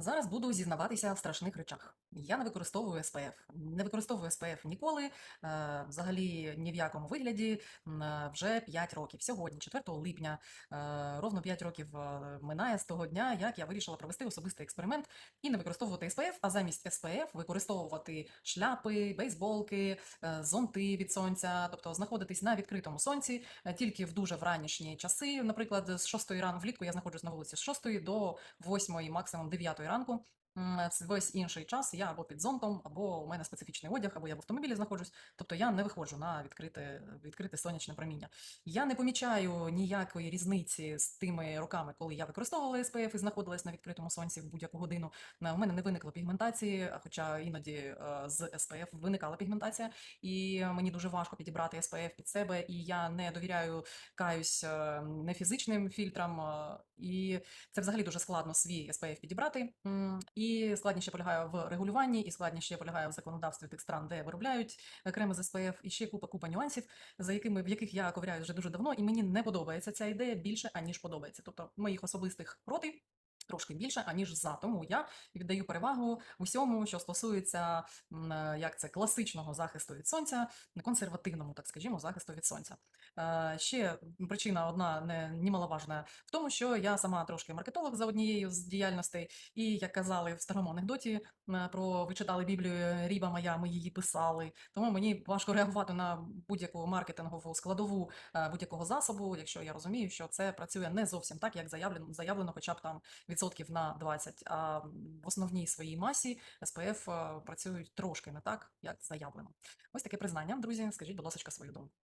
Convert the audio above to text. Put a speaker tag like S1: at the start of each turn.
S1: Зараз буду зізнаватися в страшних речах. Я не використовую SPF. Не використовую SPF ніколи, е, взагалі ні в якому вигляді. е, Вже 5 років. Сьогодні, 4 липня, е, ровно 5 років минає з того дня, як я вирішила провести особистий експеримент і не використовувати SPF, а замість SPF використовувати шляпи, бейсболки, зонти від сонця, тобто знаходитись на відкритому сонці тільки в дуже вранішні часи. Наприклад, з 6 рано влітку я знаходжусь на вулиці з 6 до 8, максимум 9 ранку. ranką в Весь інший час я або під зонтом, або у мене специфічний одяг, або я в автомобілі знаходжусь. Тобто я не виходжу на відкрите, відкрите сонячне проміння. Я не помічаю ніякої різниці з тими роками, коли я використовувала SPF і знаходилась на відкритому сонці в будь-яку годину. У мене не виникло пігментації, хоча іноді е, з SPF виникала пігментація, і мені дуже важко підібрати SPF під себе, і я не довіряю каюсь е, не фізичним фільтрам, е, і це взагалі дуже складно свій SPF підібрати. М, І складніше полягає в регулюванні, і складніше полягає в законодавстві тих стран, де виробляють креми з СПФ, і ще купа купа нюансів, за якими в яких я ковіряю вже дуже давно, і мені не подобається ця ідея більше аніж подобається. Тобто моїх особистих проти. Трошки більше, аніж за. Тому я віддаю перевагу усьому, що стосується е, як це класичного захисту від сонця, консервативному, так скажімо, захисту від сонця. Е, Ще причина одна не немаловажна в тому, що я сама трошки маркетолог за однією з діяльностей, і як казали в старому анекдоті е, про ви читали Біблію Ріба моя, ми її писали. Тому мені важко реагувати на будь-яку маркетингову складову будь-якого засобу, якщо я розумію, що це працює не зовсім так, як заявлено, заявлено хоча б там відсотків на 20, а в основній своїй масі СПФ е, працюють трошки не так, як заявлено. Ось таке признання. Друзі, скажіть, будь ласка, свою думку.